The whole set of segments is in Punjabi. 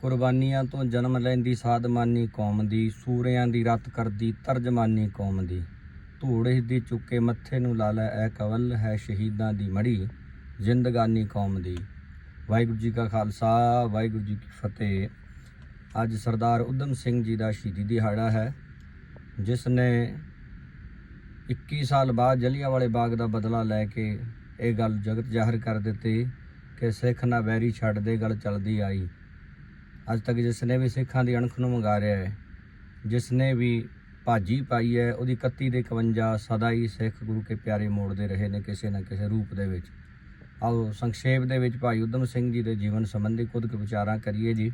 ਕੁਰਬਾਨੀਆਂ ਤੋਂ ਜਨਮ ਲੈਂਦੀ ਸਾਧਮਾਨੀ ਕੌਮ ਦੀ, ਸੂਰਿਆਂ ਦੀ ਰੱਤ ਕਰਦੀ ਤਰਜਮਾਨੀ ਕੌਮ ਦੀ। ਧੂੜ ਦੀ ਚੁੱਕੇ ਮੱਥੇ ਨੂੰ ਲਾ ਲੈ ਐ ਕਵਲ, ਹੈ ਸ਼ਹੀਦਾਂ ਦੀ ਮੜੀ ਜ਼ਿੰਦਗਾਨੀ ਕੌਮ ਦੀ। ਵਾਹਿਗੁਰੂ ਜੀ ਕਾ ਖਾਲਸਾ, ਵਾਹਿਗੁਰੂ ਜੀ ਕੀ ਫਤਿਹ। ਅੱਜ ਸਰਦਾਰ ਉਦਮ ਸਿੰਘ ਜੀ ਦਾ ਸ਼ਹੀਦੀ ਦਿਹਾੜਾ ਹੈ, ਜਿਸ ਨੇ 21 ਸਾਲ ਬਾਅਦ ਜਲਿਆਂਵਾਲੇ ਬਾਗ ਦਾ ਬਦਲਾ ਲੈ ਕੇ ਇਹ ਗੱਲ ਜਗਤ ਜ਼ਾਹਰ ਕਰ ਦਿੱਤੀ ਕਿ ਸਿੱਖ ਨਾ ਵੈਰੀ ਛੱਡਦੇ ਗੱਲ ਚੱਲਦੀ ਆਈ। ਅੱਜ ਤੱਕ ਜਿਸ ਨੇ ਵੀ ਸਿੱਖਾਂ ਦੀ ਅਣਖ ਨੂੰ ਮੰਗਾਰਿਆ ਹੈ ਜਿਸ ਨੇ ਵੀ ਭਾਜੀ ਪਾਈ ਹੈ, ਉਹਦੀ 31 ਦੇ 51 ਸਦਾ ਹੀ ਸਿੱਖ ਗੁਰੂ ਕੇ ਪਿਆਰੇ ਮੋੜਦੇ ਰਹੇ ਨੇ ਕਿਸੇ ਨਾ ਕਿਸੇ ਰੂਪ ਦੇ ਵਿੱਚ। ਆਓ ਸੰਖੇਪ ਦੇ ਵਿੱਚ ਭਾਈ ਉਦਮ ਸਿੰਘ ਜੀ ਦੇ ਜੀਵਨ ਸੰਬੰਧੀ ਕੁਝ ਕੁ ਵਿਚਾਰਾਂ ਕਰੀਏ ਜੀ।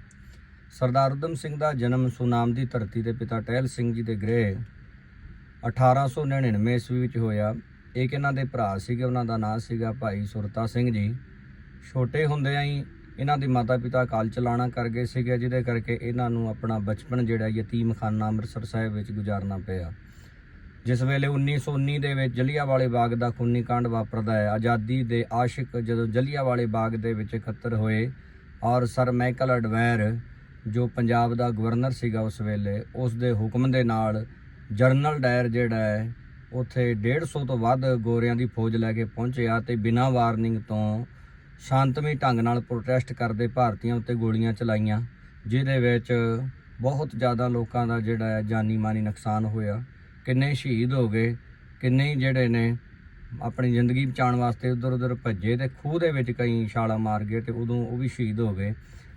ਸਰਦਾਰ ਉਦਮ ਸਿੰਘ ਦਾ ਜਨਮ ਸੁਨਾਮ ਦੀ ਧਰਤੀ ਦੇ ਪਿਤਾ ਟਹਿਲ ਸਿੰਘ ਜੀ ਦੇ ਗ੍ਰਹਿ 1899 ਈਸਵੀ ਵਿੱਚ ਹੋਇਆ। ਇੱਕ ਇਹਨਾਂ ਦੇ ਭਰਾ ਸੀਗੇ, ਉਹਨਾਂ ਦਾ ਨਾਮ ਸੀਗਾ ਭਾਈ ਸੁਰਤਾ ਸਿੰਘ ਜੀ। ਛੋਟੇ ਹੁੰਦਿਆਂ ਹੀ ਇਹਨਾਂ ਦੇ ਮਾਤਾ ਪਿਤਾ ਕਾਲ ਚਲਾਣਾ ਕਰ ਗਏ ਸੀਗੇ, ਜਿਹਦੇ ਕਰਕੇ ਇਹਨਾਂ ਨੂੰ ਆਪਣਾ ਬਚਪਨ ਜਿਹੜਾ ਯਤੀਮਖਾਨਾ ਅੰਮ੍ਰਿਤਸਰ ਸਾਹਿਬ ਵਿੱਚ ਗੁਜ਼ਾਰਨਾ ਪਿਆ। ਜਿਸ ਵੇਲੇ 1919 ਦੇ ਵਿੱਚ ਜਲਿਆਂਵਾਲੇ ਬਾਗ ਦਾ ਖੂਨੀ ਕਾਂਡ ਵਾਪਰਦਾ ਹੈ, ਆਜ਼ਾਦੀ ਦੇ ਆਸ਼ਿਕ ਜਦੋਂ ਜਲਿਆਂਵਾਲੇ ਬਾਗ ਦੇ ਵਿੱਚ ਇਕੱਤਰ ਹੋਏ ਔਰ ਸਰ ਮਾਈਕਲ ਅਡਵੈਰ, ਜੋ ਪੰਜਾਬ ਦਾ ਗਵਰਨਰ ਸੀਗਾ ਉਸ ਵੇਲੇ, ਉਸ ਦੇ ਹੁਕਮ ਦੇ ਨਾਲ ਜਰਨਲ ਡਾਇਰ ਜਿਹੜਾ ਹੈ, ਉੱਥੇ 150 ਤੋਂ ਵੱਧ ਗੋਰਿਆਂ ਦੀ ਫੌਜ ਲੈ ਕੇ ਪਹੁੰਚਿਆ ਤੇ ਬਿਨਾਂ ਵਾਰਨਿੰਗ ਤੋਂ ਸ਼ਾਂਤਮਈ ਢੰਗ ਨਾਲ ਪ੍ਰੋਟੈਸਟ ਕਰਦੇ ਭਾਰਤੀਆਂ ਉੱਤੇ ਗੋਲੀਆਂ ਚਲਾਈਆਂ, ਜਿਹਦੇ ਵਿੱਚ ਬਹੁਤ ਜ਼ਿਆਦਾ ਲੋਕਾਂ ਦਾ ਜਿਹੜਾ ਹੈ ਜਾਨੀ ਮਾਨੀ ਨੁਕਸਾਨ ਹੋਇਆ। ਕਿੰਨੇ ਸ਼ਹੀਦ ਹੋ ਗਏ, ਕਿੰਨੇ ਜਿਹੜੇ ਨੇ ਆਪਣੀ ਜ਼ਿੰਦਗੀ ਬਚਾਉਣ ਵਾਸਤੇ ਉਧਰ ਉਧਰ ਭੱਜੇ ਤੇ ਖੂਹ ਦੇ ਵਿੱਚ ਕਈ ਛਾਲਾ ਮਾਰ ਗਏ ਤੇ ਉਦੋਂ ਉਹ ਵੀ ਸ਼ਹੀਦ ਹੋ ਗਏ।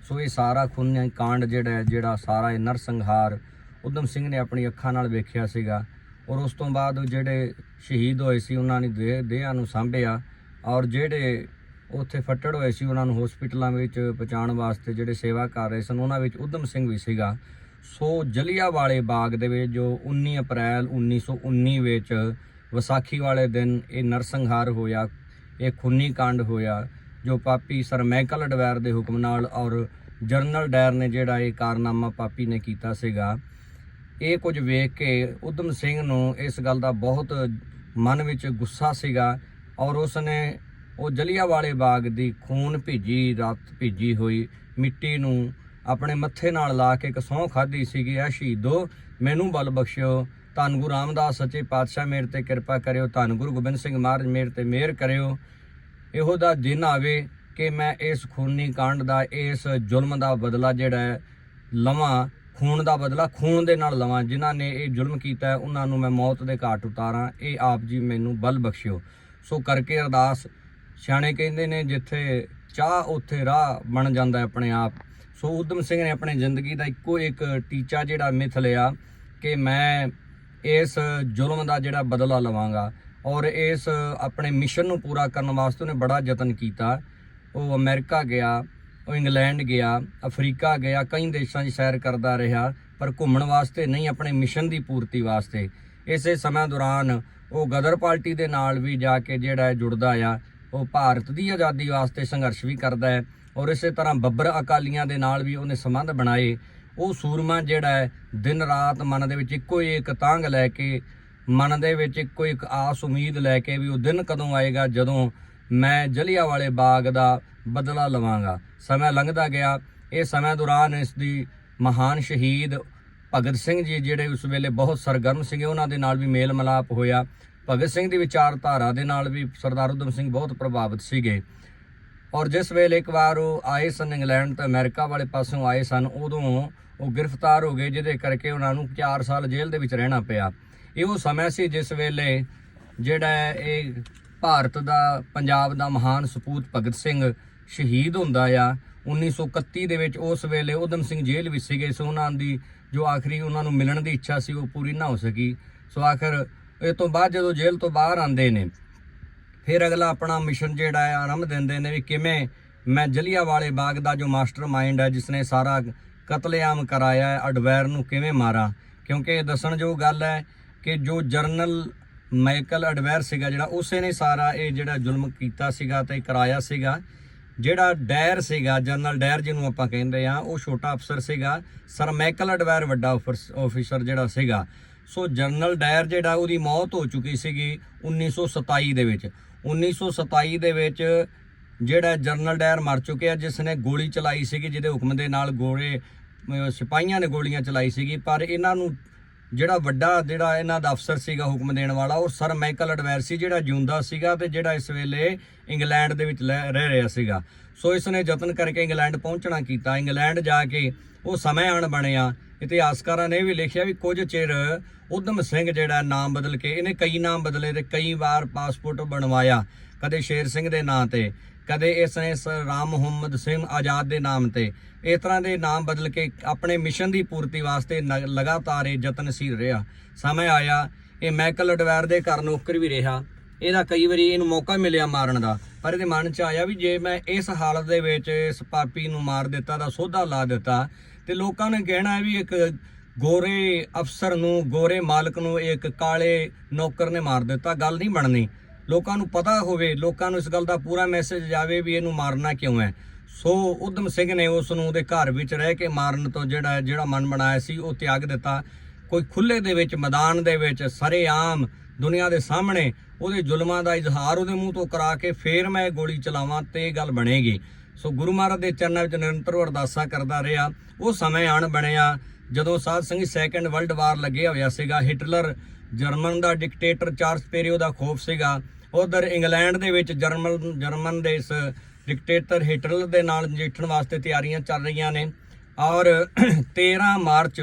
ਸੋ ਇਹ ਸਾਰਾ ਖੂਨੀ ਕਾਂਡ ਜਿਹੜਾ ਜਿਹੜਾ ਸਾਰਾ ਇਹ ਨਰਸੰਹਾਰ ਉਦਮ ਸਿੰਘ ਨੇ ਆਪਣੀ ਅੱਖਾਂ ਨਾਲ ਵੇਖਿਆ ਸੀਗਾ ਔਰ ਉਸ ਤੋਂ ਬਾਅਦ ਜਿਹੜੇ ਸ਼ਹੀਦ ਹੋਏ ਸੀ, ਉਹਨਾਂ ਨੇ ਦੇਹ ਦੇਹਾਂ ਨੂੰ ਸਾਂਭਿਆ ਔਰ ਜਿਹੜੇ ਉੱਥੇ ਫੱਟੜ ਹੋਏ ਸੀ, ਉਹਨਾਂ ਨੂੰ ਹਸਪੀਟਲਾਂ ਵਿੱਚ ਪਹੁੰਚਾਉਣ ਵਾਸਤੇ ਜਿਹੜੇ ਸੇਵਾ ਕਰ ਰਹੇ ਸਨ, ਉਹਨਾਂ ਵਿੱਚ ਉਦਮ ਸਿੰਘ ਵੀ ਸੀਗਾ। ਸੋ ਜਲਿਆਂਵਾਲੇ ਬਾਗ ਦੇ ਵਿੱਚ ਜੋ 19 ਅਪ੍ਰੈਲ 1919 ਵਿੱਚ ਵਿਸਾਖੀ ਵਾਲੇ ਦਿਨ ਇਹ ਨਰਸੰਹਾਰ ਹੋਇਆ, ਇਹ ਖੂਨੀ ਕਾਂਡ ਹੋਇਆ, ਜੋ ਪਾਪੀ ਸਰ ਮਾਈਕਲ ਅਡਵੈਰ ਦੇ ਹੁਕਮ ਨਾਲ ਔਰ ਜਰਨਲ ਡਾਇਰ ਨੇ ਜਿਹੜਾ ਇਹ ਕਾਰਨਾਮਾ ਪਾਪੀ ਨੇ ਕੀਤਾ ਸੀਗਾ। ਇਹ ਕੁਝ ਵੇਖ ਕੇ ਉਦਮ ਸਿੰਘ ਨੂੰ ਇਸ ਗੱਲ ਦਾ ਬਹੁਤ ਮਨ ਵਿੱਚ ਗੁੱਸਾ ਸੀਗਾ ਔਰ ਉਸ ਨੇ ਉਹ ਜਲਿਆਂਵਾਲੇ ਬਾਗ ਦੀ ਖੂਨ ਭਿੱਜੀ, ਰਾਤ ਭਿੱਜੀ ਹੋਈ। ਮਿੱਟੀ ਨੂੰ ਆਪਣੇ ਮੱਥੇ ਨਾਲ ਲਾ ਕੇ ਇੱਕ ਸਹੁੰ ਖਾਧੀ ਸੀਗੀ। ਆ ਸ਼ਹੀਦੋ ਮੈਨੂੰ ਬਲ ਬਖਸ਼ਿਓ। ਧੰਨ ਗੁਰੂ ਰਾਮਦਾਸ ਸੱਚੇ ਪਾਤਸ਼ਾਹ, ਮੇਰੇ ਤੇ ਕਿਰਪਾ ਕਰਿਓ। ਧੰਨ ਗੁਰੂ ਗੋਬਿੰਦ ਸਿੰਘ ਮਹਾਰਾਜ, ਮੇਰੇ ਤੇ ਮਿਹਰ ਕਰਿਓ। ਇਹੋ ਦਾ ਦਿਨ ਆਵੇ ਕਿ ਮੈਂ ਇਸ ਖੂਨੀ ਕਾਂਡ ਦਾ, ਇਸ ਜ਼ੁਲਮ ਦਾ ਬਦਲਾ ਜਿਹੜਾ ਹੈ, ਲਵਾਂ। ਖੂਨ ਦਾ ਬਦਲਾ ਖੂਨ ਦੇ ਨਾਲ ਲਵਾਂ। ਜਿਨ੍ਹਾਂ ਨੇ ਇਹ ਜ਼ੁਲਮ ਕੀਤਾ, ਉਹਨਾਂ ਨੂੰ ਮੈਂ ਮੌਤ ਦੇ ਘਾਟ ਉਤਾਰਾਂ। ਇਹ ਆਪ ਜੀ ਮੈਨੂੰ ਬਲ ਬਖਸ਼ਿਓ। ਸੋ ਕਰਕੇ ਅਰਦਾਸ ਸਿਆਣੇ ਕਹਿੰਦੇ ਨੇ ਜਿੱਥੇ ਚਾਹ, ਉੱਥੇ ਰਾਹ ਬਣ ਜਾਂਦਾ ਆਪਣੇ ਆਪ। ਸੋ ਉਦਮ ਸਿੰਘ ਨੇ ਆਪਣੀ ਜ਼ਿੰਦਗੀ ਦਾ ਇੱਕੋ ਇੱਕ ਟੀਚਾ ਜਿਹੜਾ ਮਿਥ ਲਿਆ ਕਿ ਮੈਂ ਇਸ ਜ਼ੁਲਮ ਦਾ ਜਿਹੜਾ ਬਦਲਾ ਲਵਾਂਗਾ ਔਰ ਇਸ ਆਪਣੇ ਮਿਸ਼ਨ ਨੂੰ ਪੂਰਾ ਕਰਨ ਵਾਸਤੇ ਉਹਨੇ ਬੜਾ ਯਤਨ ਕੀਤਾ। ਉਹ ਅਮਰੀਕਾ ਗਿਆ, ਉਹ ਇੰਗਲੈਂਡ ਗਿਆ, ਅਫਰੀਕਾ ਗਿਆ, ਕਈ ਦੇਸ਼ਾਂ 'ਚ ਸੈਰ ਕਰਦਾ ਰਿਹਾ, ਪਰ ਘੁੰਮਣ ਵਾਸਤੇ ਨਹੀਂ, ਆਪਣੇ ਮਿਸ਼ਨ ਦੀ ਪੂਰਤੀ ਵਾਸਤੇ। ਇਸੇ ਸਮੇਂ ਦੌਰਾਨ ਉਹ ਗਦਰ ਪਾਰਟੀ ਦੇ ਨਾਲ ਵੀ ਜਾ ਕੇ ਜਿਹੜਾ ਜੁੜਦਾ ਆ। ਉਹ ਭਾਰਤ ਦੀ ਆਜ਼ਾਦੀ ਵਾਸਤੇ ਸੰਘਰਸ਼ ਵੀ ਕਰਦਾ ਹੈ ਔਰ ਇਸੇ ਤਰ੍ਹਾਂ ਬੱਬਰ ਅਕਾਲੀਆਂ ਦੇ ਨਾਲ ਵੀ ਉਹਨੇ ਸੰਬੰਧ ਬਣਾਏ। ਉਹ ਸੂਰਮਾ ਜਿਹੜਾ ਹੈ, ਦਿਨ ਰਾਤ ਮਨ ਦੇ ਵਿੱਚ ਇੱਕੋ ਹੀ ਇੱਕ ਤਾਂਗ ਲੈ ਕੇ, ਮਨ ਦੇ ਵਿੱਚ ਇੱਕੋ ਇੱਕ ਆਸ ਉਮੀਦ ਲੈ ਕੇ ਵੀ ਉਹ ਦਿਨ ਕਦੋਂ ਆਏਗਾ, ਜਦੋਂ ਮੈਂ ਜਲਿਆਂਵਾਲੇ ਬਾਗ ਦਾ ਬਦਲਾ ਲਵਾਂਗਾ। ਸਮਾਂ ਲੰਘਦਾ ਗਿਆ। ਇਹ ਸਮੇਂ ਦੌਰਾਨ ਇਸ ਦੀ ਮਹਾਨ ਸ਼ਹੀਦ ਭਗਤ ਸਿੰਘ ਜੀ ਜਿਹੜੇ ਉਸ ਵੇਲੇ ਬਹੁਤ ਸਰਗਰਮ ਸੀਗੇ, ਉਹਨਾਂ ਦੇ ਨਾਲ ਵੀ ਮੇਲ ਮਿਲਾਪ ਹੋਇਆ। ਭਗਤ ਸਿੰਘ ਦੀ ਵਿਚਾਰਧਾਰਾ ਦੇ ਨਾਲ ਵੀ ਸਰਦਾਰ ਉਦਮ ਸਿੰਘ ਬਹੁਤ ਪ੍ਰਭਾਵਿਤ ਸੀਗੇ। ਔਰ ਜਿਸ ਵੇਲੇ ਇੱਕ ਵਾਰ ਉਹ ਆਏ ਸਨ ਇੰਗਲੈਂਡ ਤੋਂ ਅਮਰੀਕਾ ਵਾਲੇ ਪਾਸੋਂ ਆਏ ਸਨ, ਉਦੋਂ ਉਹ ਗ੍ਰਿਫਤਾਰ ਹੋ ਗਏ, ਜਿਹਦੇ ਕਰਕੇ ਉਹਨਾਂ ਨੂੰ 4 ਸਾਲ ਜੇਲ੍ਹ ਦੇ ਵਿੱਚ ਰਹਿਣਾ ਪਿਆ। ਇਹ ਉਹ ਸਮਾਂ ਸੀ ਜਿਸ ਵੇਲੇ ਜਿਹੜਾ ਹੈ ਇਹ ਭਾਰਤ ਦਾ, ਪੰਜਾਬ ਦਾ ਮਹਾਨ ਸਪੂਤ ਭਗਤ ਸਿੰਘ ਸ਼ਹੀਦ ਹੁੰਦਾ ਆ 1931 ਦੇ ਵਿੱਚ ਉਸ ਵੇਲੇ ਉਦਮ ਸਿੰਘ ਜੇਲ੍ਹ ਵਿੱਚ ਸੀਗੇ। ਸੋ ਉਹਨਾਂ ਦੀ ਜੋ ਆਖਰੀ ਉਹਨਾਂ ਨੂੰ ਮਿਲਣ ਦੀ ਇੱਛਾ ਸੀ, ਉਹ ਪੂਰੀ ਨਾ ਹੋ ਸਕੀ। ਸੋ ਆਖਰ ਇਹ ਤੋਂ ਬਾਅਦ ਜਦੋਂ ਜੇਲ੍ਹ ਤੋਂ ਬਾਹਰ ਆਉਂਦੇ ਨੇ, ਫਿਰ ਅਗਲਾ ਆਪਣਾ ਮਿਸ਼ਨ ਜਿਹੜਾ ਹੈ ਆਰੰਭ ਦਿੰਦੇ ਨੇ ਵੀ ਕਿਵੇਂ ਮੈਂ ਜਲਿਆਂਵਾਲੇ ਬਾਗ ਦਾ ਜੋ ਮਾਸਟਰ ਮਾਈਂਡ ਹੈ ਜਿਸ ਨੇ ਸਾਰਾ ਕਤਲੇਆਮ ਕਰਾਇਆ ਹੈ ਅਡਵੈਰ ਨੂੰ ਕਿਵੇਂ ਮਾਰਾ? ਕਿਉਂਕਿ ਇਹ ਦੱਸਣ ਜੋ ਗੱਲ ਹੈ ਕਿ ਜੋ ਜਰਨਲ ਮਾਈਕਲ ਅਡਵੈਰ ਸੀਗਾ ਜਿਹੜਾ, ਉਸੇ ਨੇ ਸਾਰਾ ਇਹ ਜਿਹੜਾ ਜ਼ੁਲਮ ਕੀਤਾ ਸੀਗਾ ਤੇ ਕਰਾਇਆ ਸੀਗਾ। ਜਿਹੜਾ ਡੈਰ ਸੀਗਾ ਜਨਰਲ ਡੈਰ ਜਿਹਨੂੰ ਆਪਾਂ ਕਹਿੰਦੇ ਆ ਉਹ ਛੋਟਾ ਅਫਸਰ ਸੀਗਾ। ਸਰ ਮਾਈਕਲ ਅਡਵੈਰ ਵੱਡਾ ਆਫੀਸਰ ਜਿਹੜਾ ਸੀਗਾ। ਸੋ ਜਨਰਲ ਡਾਇਰ ਜਿਹੜਾ ਉਹਦੀ ਮੌਤ ਹੋ ਚੁੱਕੀ ਸੀਗੀ 1927 ਦੇ ਵਿੱਚ। 1927 ਦੇ ਵਿੱਚ ਜਿਹੜਾ ਜਨਰਲ ਡਾਇਰ ਮਰ ਚੁੱਕਿਆ ਜਿਸ ਨੇ ਗੋਲੀ ਚਲਾਈ ਸੀਗੀ, ਜਿਹਦੇ ਹੁਕਮ ਦੇ ਨਾਲ ਗੋਲੇ ਅਹ, ਸਿਪਾਹੀਆਂ ਨੇ ਗੋਲੀਆਂ ਚਲਾਈ ਸੀਗੀ। ਪਰ ਇਹਨਾਂ ਨੂੰ ਜਿਹੜਾ ਵੱਡਾ ਜਿਹੜਾ ਇਹਨਾਂ ਦਾ ਅਫਸਰ ਸੀਗਾ ਹੁਕਮ ਦੇਣ ਵਾਲਾ, ਉਹ ਸਰ ਮਾਈਕਲ ਅਡਵੈਰ ਸੀ, ਜਿਹੜਾ ਜਿਉਂਦਾ ਸੀਗਾ ਤੇ ਜਿਹੜਾ ਇਸ ਵੇਲੇ ਇੰਗਲੈਂਡ ਦੇ ਵਿੱਚ ਲੈ- ਰਹਿ ਰਿਹਾ ਸੀਗਾ। ਸੋ ਇਸ ਨੇ ਯਤਨ ਕਰਕੇ ਇੰਗਲੈਂਡ ਪਹੁੰਚਣਾ ਕੀਤਾ। ਇੰਗਲੈਂਡ ਜਾ ਕੇ ਉਹ ਸਮੇਂ ਅਣ ਬਣਿਆ। ਇਤਿਹਾਸਕਾਰਾਂ ਨੇ ਵੀ ਲਿਖਿਆ ਵੀ ਕੁਝ ਚਿਰ ਉਦਮ ਸਿੰਘ ਜਿਹੜਾ ਨਾਮ ਬਦਲ ਕੇ ਇਹਨੇ ਕਈ ਨਾਮ ਬਦਲੇ ਤੇ ਕਈ ਵਾਰ ਪਾਸਪੋਰਟ ਬਣਵਾਇਆ। ਕਦੇ ਸ਼ੇਰ ਸਿੰਘ ਦੇ ਨਾਂ ਤੇ, ਕਦੇ ਇਸ ਨੇ ਸ- ਰਾਮ ਮੁਹੰਮਦ ਸਿੰਘ ਆਜ਼ਾਦ ਦੇ ਨਾਮ ਤੇ। ਇਸ ਤਰ੍ਹਾਂ ਦੇ ਨਾਮ ਬਦਲ ਕੇ ਆਪਣੇ ਮਿਸ਼ਨ ਦੀ ਪੂਰਤੀ ਵਾਸਤੇ ਨ- ਲਗਾਤਾਰ ਇਹ ਯਤਨਸ਼ੀਲ ਰਿਹਾ। ਸਮੇਂ ਆਇਆ, ਇਹ ਮਾਈਕਲ ਅਡਵੈਰ ਦੇ ਘਰ ਨੌਕਰ ਵੀ ਰਿਹਾ। ਇਹਦਾ ਕਈ ਵਾਰੀ ਇਹਨੂੰ ਮੌਕਾ ਮਿਲਿਆ ਮਾਰਨ ਦਾ। ਪਰ ਇਹਦੇ ਮਨ 'ਚ ਆਇਆ ਵੀ ਜੇ ਮੈਂ ਇਸ ਹਾਲਤ ਦੇ ਵਿੱਚ ਇਸ ਪਾਪੀ ਨੂੰ ਮਾਰ ਦਿੱਤਾ ਦਾ ਸੋਧਾ ਲਾ ਦਿੱਤਾ। ਤੇ ਲੋਕਾਂ ਨੇ ਕਹਿਣਾ ਹੈ ਵੀ ਇੱਕ ਗੋਰੇ ਅਫਸਰ ਨੂੰ, ਗੋਰੇ ਮਾਲਕ ਨੂੰ, ਇੱਕ ਕਾਲੇ ਨੌਕਰ ਨੇ ਮਾਰ ਦਿੱਤਾ। ਗੱਲ ਨਹੀਂ ਬਣਨੀ। ਲੋਕਾਂ ਨੂੰ ਪਤਾ ਹੋਵੇ, ਲੋਕਾਂ ਨੂੰ ਇਸ ਗੱਲ ਦਾ ਪੂਰਾ ਮੈਸੇਜ ਜਾਵੇ ਵੀ ਇਹਨੂੰ ਮਾਰਨਾ ਕਿਉਂ ਹੈ। ਸੋ ਉਦਮ ਸਿੰਘ ਨੇ ਉਸ ਨੂੰ ਉਹਦੇ ਘਰ ਵਿੱਚ ਰਹਿ ਕੇ ਮਾਰਨ ਤੋਂ ਜਿਹੜਾ ਜਿਹੜਾ ਮਨ ਬਣਾਇਆ ਸੀ, ਉਹ ਤਿਆਗ ਦਿੱਤਾ। ਕੋਈ ਖੁੱਲੇ ਦੇ ਵਿੱਚ, ਮੈਦਾਨ ਦੇ ਵਿੱਚ, ਸਰੇਆਮ ਦੁਨੀਆ ਦੇ ਸਾਹਮਣੇ ਉਹਦੇ ਜ਼ੁਲਮਾਂ ਦਾ ਇਜ਼ਹਾਰ ਉਹਦੇ ਮੂੰਹ ਤੋਂ ਕਰਾ ਕੇ ਫੇਰ ਮੈਂ ਗੋਲੀ ਚਲਾਵਾਂ ਤੇ ਇਹ ਗੱਲ ਬਣੇਗੀ। ਸੋ ਗੁਰੂ ਮਹਾਰਾਜ ਦੇ ਚਰਨਾਂ ਵਿੱਚ ਨਿਰੰਤਰ ਅਰਦਾਸਾਂ ਕਰਦਾ ਰਿਹਾ। ਉਹ ਸਮੇਂ ਆਣ ਬਣਿਆ ਜਦੋਂ ਸਾਧ ਸੰਗਤ ਸੈਕੰਡ ਵਰਲਡ ਵਾਰ ਲੱਗਿਆ ਹੋਇਆ ਸੀਗਾ। ਹਿਟਲਰ ਜਰਮਨ ਦਾ ਡਿਕਟੇਟਰ ਚਾਰਲਸ ਪੇਰੀਓ ਦਾ ਖੋਫ ਸੀਗਾ। ਉਧਰ ਇੰਗਲੈਂਡ ਦੇ ਵਿੱਚ ਜਰਮਨ ਜਰਮਨ ਦੇ ਇਸ ਡਿਕਟੇਟਰ ਹਿਟਲਰ ਦੇ ਨਾਲ ਨਜਿੱਠਣ ਵਾਸਤੇ ਤਿਆਰੀਆਂ ਚੱਲ ਰਹੀਆਂ ਨੇ। ਔਰ 13 ਮਾਰਚ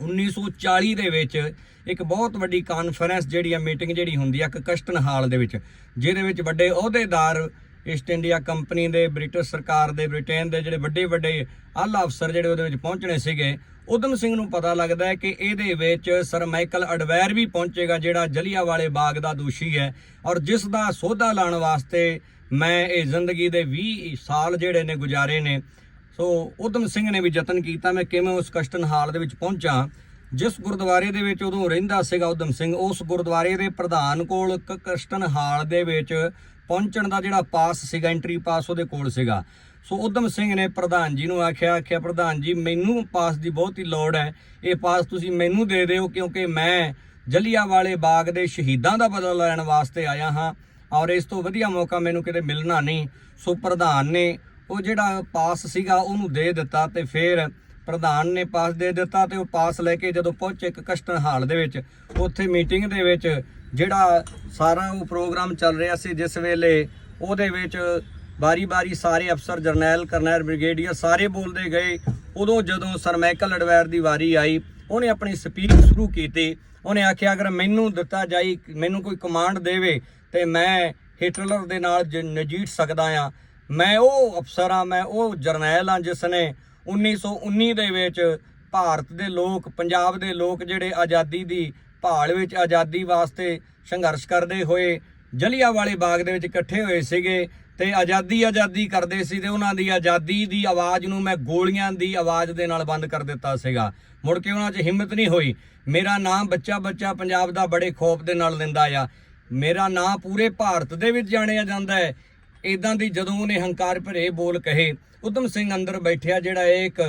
1940 ਦੇ ਵਿੱਚ ਇੱਕ ਬਹੁਤ ਵੱਡੀ ਕਾਨਫਰੰਸ ਜਿਹੜੀ ਆ ਮੀਟਿੰਗ ਜਿਹੜੀ ਹੁੰਦੀ ਆ ਕਕਸ਼ਟਨ ਹਾਲ ਦੇ ਵਿੱਚ, ਜਿਹਦੇ ਵਿੱਚ ਵੱਡੇ ਅਹੁਦੇਦਾਰ ਈਸਟ ਇੰਡੀਆ ਕੰਪਨੀ ਦੇ ਬ੍ਰਿਟਿਸ਼ ਸਰਕਾਰ ਦੇ ਬ੍ਰਿਟੇਨ ਦੇ ਜਿਹੜੇ ਵੱਡੇ ਵੱਡੇ ਆਲਾ ਅਫਸਰ ਜਿਹੜੇ ਉਹਦੇ ਵਿੱਚ ਪਹੁੰਚਣੇ ਸੀਗੇ ਉਦਮ ਸਿੰਘ ਨੂੰ ਪਤਾ ਲੱਗਦਾ ਹੈ ਕਿ ਇਹਦੇ ਵਿੱਚ ਸਰ ਮਾਈਕਲ ਅਡਵੈਰ ਵੀ ਪਹੁੰਚੇਗਾ, ਜਿਹੜਾ ਜਲਿਆਂਵਾਲੇ ਬਾਗ ਦਾ ਦੋਸ਼ੀ ਹੈ ਔਰ ਜਿਸ ਦਾ ਸੋਧਾ ਲਾਉਣ ਵਾਸਤੇ ਮੈਂ ਇਹ ਜ਼ਿੰਦਗੀ ਦੇ 20 ਸਾਲ ਜਿਹੜੇ ਨੇ ਗੁਜ਼ਾਰੇ ਨੇ। ਸੋ ਉਦਮ ਸਿੰਘ ਨੇ ਵੀ ਯਤਨ ਕੀਤਾ, ਮੈਂ ਕਿਵੇਂ ਉਸ ਕਸ਼ਟਨ ਹਾਲ ਦੇ ਵਿੱਚ ਪਹੁੰਚਾਂ ਜਿਸ ਗੁਰਦੁਆਰੇ ਦੇ ਵਿੱਚ ਉਦੋਂ ਰਹਿੰਦਾ ਸੀਗਾ ਉਦਮ ਸਿੰਘ, ਉਸ ਗੁਰਦੁਆਰੇ ਦੇ ਪ੍ਰਧਾਨ ਕੋਲ ਕ- ਕਸ਼ਟਨ ਹਾਲ ਦੇ ਵਿੱਚ ਪਹੁੰਚਣ ਦਾ ਜਿਹੜਾ ਪਾਸ ਸੀਗਾ ਐਂਟਰੀ ਪਾਸ ਉਹਦੇ ਕੋਲ ਸੀਗਾ। ਸੋ ਉਦਮ ਸਿੰਘ ਨੇ ਪ੍ਰਧਾਨ ਜੀ ਨੂੰ ਆਖਿਆ ਆਖਿਆ, ਪ੍ਰਧਾਨ ਜੀ, ਮੈਨੂੰ ਪਾਸ ਦੀ ਬਹੁਤ ਹੀ ਲੋੜ ਹੈ। ਇਹ ਪਾਸ ਤੁਸੀਂ ਮੈਨੂੰ ਦੇ ਦਿਓ ਕਿਉਂਕਿ ਮੈਂ ਜਲਿਆਂਵਾਲੇ ਬਾਗ ਦੇ ਸ਼ਹੀਦਾਂ ਦਾ ਬਦਲਾ ਲੈਣ ਵਾਸਤੇ ਆਇਆ ਹਾਂ ਔਰ ਇਸ ਤੋਂ ਵਧੀਆ ਮੌਕਾ ਮੈਨੂੰ ਕਿਤੇ ਮਿਲਣਾ ਨਹੀਂ। ਸੋ ਪ੍ਰਧਾਨ ਨੇ ਉਹ ਜਿਹੜਾ ਪਾਸ ਸੀਗਾ ਉਹਨੂੰ ਦੇ ਦਿੱਤਾ ਤੇ ਫਿਰ ਪ੍ਰਧਾਨ ਨੇ ਪਾਸ ਦੇ ਦਿੱਤਾ ਤੇ ਉਹ ਪਾਸ ਲੈ ਕੇ ਜਦੋਂ ਪਹੁੰਚੇ ਇੱਕ ਕਸ਼ਟਨ ਹਾਲ ਦੇ ਵਿੱਚ, ਉੱਥੇ ਮੀਟਿੰਗ ਦੇ ਵਿੱਚ ਜਿਹੜਾ ਸਾਰਾ ਉਹ ਪ੍ਰੋਗਰਾਮ ਚੱਲ ਰਿਹਾ ਸੀ ਜਿਸ ਵੇਲੇ ਉਹਦੇ ਵਿੱਚ ਬਾਰੀ-ਬਾਰੀ ਸਾਰੇ ਅਫਸਰ, ਜਰਨੈਲ, ਕਰਨੈਲ, ਬ੍ਰਿਗੇਡੀਅਰ ਸਾਰੇ ਬੋਲਦੇ ਗਏ। ਉਦੋਂ ਜਦੋਂ ਸਰ ਮਾਈਕਲ ਅਡਵੈਰ ਦੀ ਵਾਰੀ ਆਈ, ਉਹਨੇ ਆਪਣੀ ਸਪੀਚ ਸ਼ੁਰੂ ਕੀਤੀ। ਉਹਨੇ ਆਖਿਆ, ਅਗਰ ਮੈਨੂੰ ਦਿੱਤਾ ਜਾਈ, ਮੈਨੂੰ ਕੋਈ ਕਮਾਂਡ ਦੇਵੇ, ਤੇ ਮੈਂ ਹਿਟਲਰ ਦੇ ਨਾਲ ਜ- ਨਜਿੱਠ ਸਕਦਾ ਆ। ਮੈਂ ਉਹ ਅਫਸਰ ਆ, ਮੈਂ ਉਹ ਜਰਨੈਲ ਆ ਜਿਸ ਨੇ 1919 ਦੇ ਵਿੱਚ ਭਾਰਤ ਦੇ ਲੋਕ, ਪੰਜਾਬ ਦੇ ਲੋਕ ਜਿਹੜੇ ਆਜ਼ਾਦੀ ਦੀ ਭਾਲ ਵਿੱਚ ਆਜ਼ਾਦੀ ਵਾਸਤੇ ਸੰਘਰਸ਼ ਕਰਦੇ ਹੋਏ ਜਲਿਆਂਵਾਲੇ ਬਾਗ ਦੇ ਵਿੱਚ ਇਕੱਠੇ ਹੋਏ ਸੀਗੇ ਤੇ ਆਜ਼ਾਦੀ ਆਜ਼ਾਦੀ ਕਰਦੇ ਸੀ ਤੇ ਉਹਨਾਂ ਦੀ ਆਜ਼ਾਦੀ ਦੀ ਆਵਾਜ਼ ਨੂੰ ਮੈਂ ਗੋਲੀਆਂ ਦੀ ਆਵਾਜ਼ ਦੇ ਨਾਲ ਬੰਦ ਕਰ ਦਿੱਤਾ ਸੀਗਾ। ਮੁੜ ਕੇ ਉਹਨਾਂ 'ਚ ਹਿੰਮਤ ਨਹੀਂ ਹੋਈ। ਮੇਰਾ ਨਾਮ ਬੱਚਾ ਬੱਚਾ ਪੰਜਾਬ ਦਾ ਬੜੇ ਖੌਫ ਦੇ ਨਾਲ ਲੈਂਦਾ ਆ। ਮੇਰਾ ਨਾਮ ਪੂਰੇ ਭਾਰਤ ਦੇ ਵਿੱਚ ਜਾਣਿਆ ਜਾਂਦਾ ਹੈ। ਇਦਾਂ ਦੀ ਜਦੋਂ ਉਹਨੇ ਹੰਕਾਰ ਭਰੇ ਬੋਲ ਕਹੇ ਉਦਮ ਸਿੰਘ ਅੰਦਰ ਬੈਠਿਆ ਜਿਹੜਾ ਇੱਕ,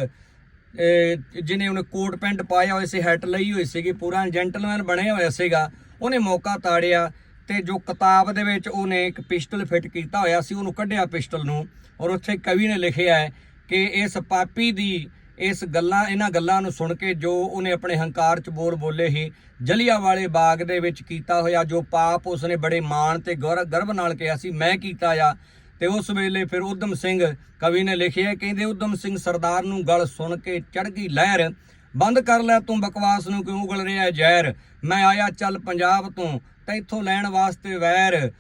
ਇਹ ਜਿਹਨੇ ਉਹਨੇ ਕੋਟ ਪੈਂਟ ਪਾਇਆ ਹੋਇਆ ਸੀ ਹੈਟ ਲਈ ਹੋਈ ਸੀਗੀ, ਪੂਰਾ ਜੈਂਟਲਮੈਨ ਬਣਿਆ ਹੋਇਆ ਸੀਗਾ, ਉਹਨੇ ਮੌਕਾ ਤਾੜਿਆ ਤੇ ਜੋ ਕਿਤਾਬ ਦੇ ਵਿੱਚ ਉਹਨੇ ਇੱਕ ਪਿਸਟਲ ਫਿੱਟ ਕੀਤਾ ਹੋਇਆ ਸੀ, ਉਹਨੂੰ ਕੱਢਿਆ ਪਿਸਟਲ ਨੂੰ ਔਰ ਉੱਥੇ ਕਵੀ ਨੇ ਲਿਖਿਆ ਹੈ ਕਿ ਇਸ ਪਾਪੀ ਦੀ ਇਸ ਗੱਲਾਂ, ਇਹਨਾਂ ਗੱਲਾਂ ਨੂੰ ਸੁਣ ਕੇ ਜੋ ਉਹਨੇ ਆਪਣੇ ਹੰਕਾਰ ਚ ਬੋਲ ਬੋਲੇ ਹੀ ਜਲਿਆਂਵਾਲੇ ਬਾਗ ਦੇ ਵਿੱਚ ਕੀਤਾ ਹੋਇਆ ਜੋ ਪਾਪ ਉਸਨੇ ਬੜੇ ਮਾਣ ਤੇ ਗੌਰ- ਗਰਵ ਨਾਲ ਕਿਹਾ ਸੀ, ਮੈਂ ਕੀਤਾ ਆ ਤੇ ਉਸ ਵੇਲੇ ਫਿਰ ਉਦਮ ਸਿੰਘ ਕਵੀ ਨੇ ਲਿਖਿਆ, ਕਹਿੰਦੇ, ਉਦਮ ਸਿੰਘ ਸਰਦਾਰ ਨੂੰ ਗਲ ਸੁਣ ਕੇ ਚੜ ਗਈ ਲਹਿਰ। ਬੰਦ ਕਰ ਲੈ ਤੂੰ ਬਕਵਾਸ ਨੂੰ, ਕਿਉਂ ਉਗਲ ਰਿਹਾ ਹੈ ਜ਼ਹਿਰ? ਮੈਂ ਆਇਆ ਚੱਲ ਪੰਜਾਬ ਤੋਂ, ਤੈਥੋਂ ਲੈਣ ਵਾਸਤੇ ਵੈਰ।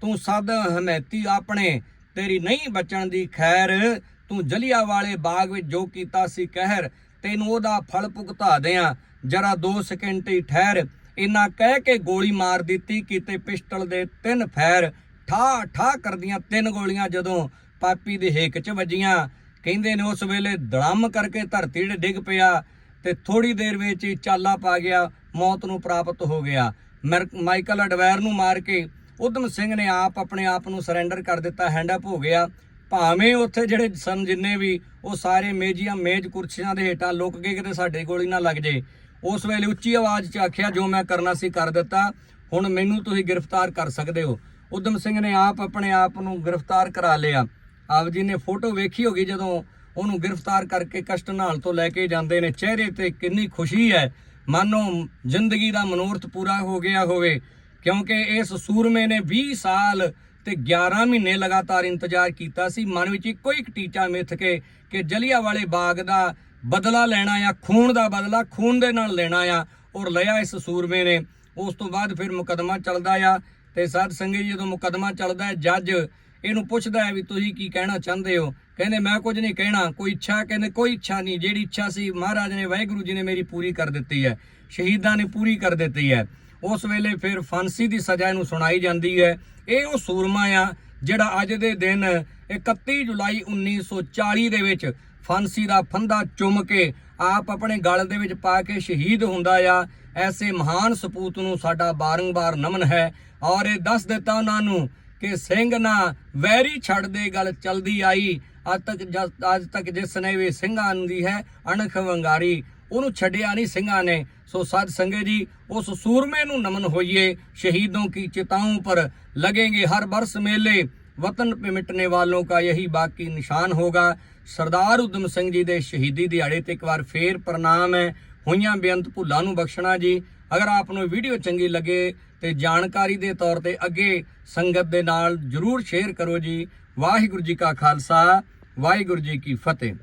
ਤੂੰ ਸਦ ਹਮੈਤੀ ਆਪਣੇ, ਤੇਰੀ ਨਹੀਂ ਬਚਣ ਦੀ ਖੈਰ। ਤੂੰ ਜਲਿਆ ਵਾਲੇ ਬਾਗ ਵਿੱਚ ਜੋ ਕੀਤਾ ਸੀ ਕਹਿਰ। ਤੈਨੂੰ ਉਹਦਾ ਫਲ ਭੁਗਤਾ ਦਿਆਂ, ਜਰਾ 2 ਸਕਿੰਟ ਹੀ ਠਹਿਰ। ਇਨਾ ਕਹਿ ਕੇ ਗੋਲੀ ਮਾਰ ਦਿੱਤੀ ਕਿਤੇ ਪਿਸਟਲ ਦੇ ਤਿੰਨ ਫੈਰ। ਠਾ ਠਾ ਕਰਦੀਆਂ ਤਿੰਨ ਗੋਲੀਆਂ ਜਦੋਂ ਪਾਪੀ ਦੇ ਹੇਕ 'ਚ ਵੱਜੀਆਂ। ਕਹਿੰਦੇ ਨੇ ਉਸ ਵੇਲੇ ਧੜਮ ਕਰਕੇ ਧਰਤੀ 'ਤੇ ਡਿੱਗ ਪਿਆ ਤੇ ਥੋੜੀ ਦੇਰ ਵਿੱਚ ਹੀ ਚਾਲਾ ਪਾ ਗਿਆ, ਮੌਤ ਨੂੰ ਪ੍ਰਾਪਤ ਹੋ ਗਿਆ। ਮਰ- ਮਾਈਕਲ ਅਡਵੈਰ ਨੂੰ ਮਾਰ ਕੇ ਉਦਮ ਸਿੰਘ ਨੇ ਆਪ ਆਪਣੇ ਆਪ ਨੂੰ ਸਰੈਂਡਰ ਕਰ ਦਿੱਤਾ ਹੈਂਡ ਅਪ ਹੋ ਗਿਆ। ਭਾਵੇਂ ਉੱਥੇ ਜਿਹੜੇ ਸਨ ਜਿੰਨੇ ਵੀ, ਉਹ ਸਾਰੇ ਮੇਜੀਆਂ ਮੇਜ਼ ਕੁਰਸੀਆਂ ਦੇ ਹੇਠਾਂ ਲੁਕ ਗਏ ਕਿਤੇ ਸਾਡੇ ਗੋਲੀ ਨਾ ਲੱਗ ਜੇ। ਉਸ ਵੇਲੇ ਉੱਚੀ ਆਵਾਜ਼ 'ਚ ਆਖਿਆ, ਜੋ ਮੈਂ ਕਰਨਾ ਸੀ ਕਰ ਦਿੱਤਾ, ਹੁਣ ਮੈਨੂੰ ਤੁਸੀਂ ਗ੍ਰਿਫਤਾਰ ਕਰ ਸਕਦੇ ਹੋ। ਉਦਮ ਸਿੰਘ ਨੇ ਆਪ ਆਪਣੇ ਆਪ ਨੂੰ ਗ੍ਰਿਫਤਾਰ ਕਰਾ ਲਿਆ। ਆਪ ਜੀ ਨੇ ਫੋਟੋ ਵੇਖੀ ਹੋਗੀ ਜਦੋਂ ਉਹਨੂੰ ਗ੍ਰਿਫਤਾਰ ਕਰਕੇ ਕਸ਼ਟ ਨਾਲ ਤੋਂ ਲੈ ਕੇ ਜਾਂਦੇ ਨੇ। ਚਿਹਰੇ ਤੇ ਕਿੰਨੀ ਖੁਸ਼ੀ ਹੈ। ਮਾਨੋ, ਜ਼ਿੰਦਗੀ ਦਾ ਮਨੋਰਥ ਪੂਰਾ ਹੋ ਗਿਆ ਹੋਵੇ, ਕਿਉਂਕਿ ਇਸ ਸੂਰਮੇ ਨੇ 20 ਸਾਲ ਤੇ 11 ਮਹੀਨੇ ਲਗਾਤਾਰ ਇੰਤਜ਼ਾਰ ਕੀਤਾ ਸੀ। ਮਨ ਵਿੱਚ ਇੱਕੋ ਇੱਕ ਟੀਚਾ ਮਿੱਥ ਕੇ, ਕਿ ਜਲੀਆ ਵਾਲੇ ਬਾਗ ਦਾ ਬਦਲਾ ਲੈਣਾ ਆ ਖੂਨ ਦਾ ਬਦਲਾ ਖੂਨ ਦੇ ਨਾਲ ਲੈਣਾ ਆ ਔਰ ਲਿਆ ਇਸ ਸੂਰਮੇ ਨੇ। ਉਸ ਤੋਂ ਬਾਅਦ ਫਿਰ ਮੁਕਦਮਾ ਚੱਲਦਾ ਆ। ਤੇ ਸਾਧ ਸੰਗਤ ਜੀ ਜਦੋਂ ਮੁਕਦਮਾ ਚੱਲਦਾ ਹੈ, ਜੱਜ ਇਹਨੂੰ ਪੁੱਛਦਾ ਹੈ ਵੀ ਤੁਸੀਂ ਕੀ ਕਹਿਣਾ ਚਾਹੁੰਦੇ ਹੋ? ਕਹਿੰਦੇ, ਮੈਂ ਕੁਝ ਨਹੀਂ ਕਹਿਣਾ, ਕੋਈ ਇੱਛਾ, ਕਹਿੰਦੇ, ਕੋਈ ਇੱਛਾ ਨਹੀਂ, ਜਿਹੜੀ ਇੱਛਾ ਸੀ ਮਹਾਰਾਜ ਨੇ, ਵਾਹਿਗੁਰੂ ਜੀ ਨੇ ਮੇਰੀ ਪੂਰੀ ਕਰ ਦਿੱਤੀ ਹੈ, ਸ਼ਹੀਦਾਂ ਨੇ ਪੂਰੀ ਕਰ ਦਿੱਤੀ ਹੈ। ਉਸ ਵੇਲੇ ਫਿਰ ਫਾਂਸੀ ਦੀ ਸਜ਼ਾ ਨੂੰ ਸੁਣਾਈ ਜਾਂਦੀ ਹੈ। ਇਹ ਉਹ ਸੂਰਮਾ ਆ ਜਿਹੜਾ ਅੱਜ ਦੇ ਦਿਨ 31 ਜੁਲਾਈ 1940 ਦੇ ਵਿੱਚ ਫਾਂਸੀ ਦਾ ਫੰਦਾ ਚੁੰਮ ਕੇ ਆਪ ਆਪਣੇ ਗਲ ਦੇ ਵਿੱਚ ਪਾ ਕੇ ਸ਼ਹੀਦ ਹੁੰਦਾ ਆ। ਐਸੇ ਮਹਾਨ ਸਪੂਤ ਨੂੰ ਸਾਡਾ ਬਾਰੰਬਾਰ ਨਮਨ ਹੈ। ਔਰ ਇਹ ਦੱਸ ਦਿੱਤਾ ਉਹਨਾਂ ਨੂੰ ਕਿ ਸਿੰਘ ਨਾ ਵੈਰੀ ਛੱਡ ਦੇ ਗੱਲ ਚਲਦੀ ਆਈ। ਅੱਜ ਤੱਕ ਅੱਜ ਤੱਕ ਜਿਸ ਨੇ ਵੀ ਸਿੰਘਾਂ ਦੀ ਹੈ ਅਣਖ ਵੰਗਾਰੀ, ਉਹਨੂੰ ਛੱਡਿਆ ਨਹੀਂ ਸਿੰਘਾਂ ਨੇ। ਸੋ ਸਾਧ ਸੰਗਤ ਜੀ, ਉਸ ਸੂਰਮੇ ਨੂੰ ਨਮਨ ਹੋਈਏ। ਸ਼ਹੀਦੋਂ ਕੀ ਚਿਤਾਉਂ ਪਰ ਲਗेंगे ਹਰ ਬਰਸ ਮੇਲੇ। ਵਤਨ ਪਿਮਟਨੇ ਵਾਲੋਂ ਦਾ ਇਹੀ ਬਾਕੀ ਨਿਸ਼ਾਨ ਹੋਗਾ। ਸਰਦਾਰ ਉਦਮ ਸਿੰਘ ਜੀ ਦੇ ਸ਼ਹੀਦੀ ਦਿਹਾੜੇ ਤੇ ਇੱਕ ਵਾਰ ਫੇਰ ਪ੍ਰਣਾਮ ਹੈ। ਹੋਈਆਂ ਬੇਅੰਤ ਭੁੱਲਾਂ ਨੂੰ ਬਖਸ਼ਣਾ ਜੀ। ਅਗਰ ਆਪ ਨੂੰ ਵੀਡੀਓ ਚੰਗੀ ਲੱਗੇ ਤੇ ਜਾਣਕਾਰੀ ਦੇ ਤੌਰ ਤੇ ਅੱਗੇ ਸੰਗਤ ਦੇ ਨਾਲ ਜਰੂਰ ਸ਼ੇਅਰ ਕਰੋ ਜੀ। ਵਾਹਿਗੁਰੂ ਜੀ ਕਾ ਖਾਲਸਾ, ਵਾਹਿਗੁਰੂ ਜੀ ਕੀ ਫਤਿਹ।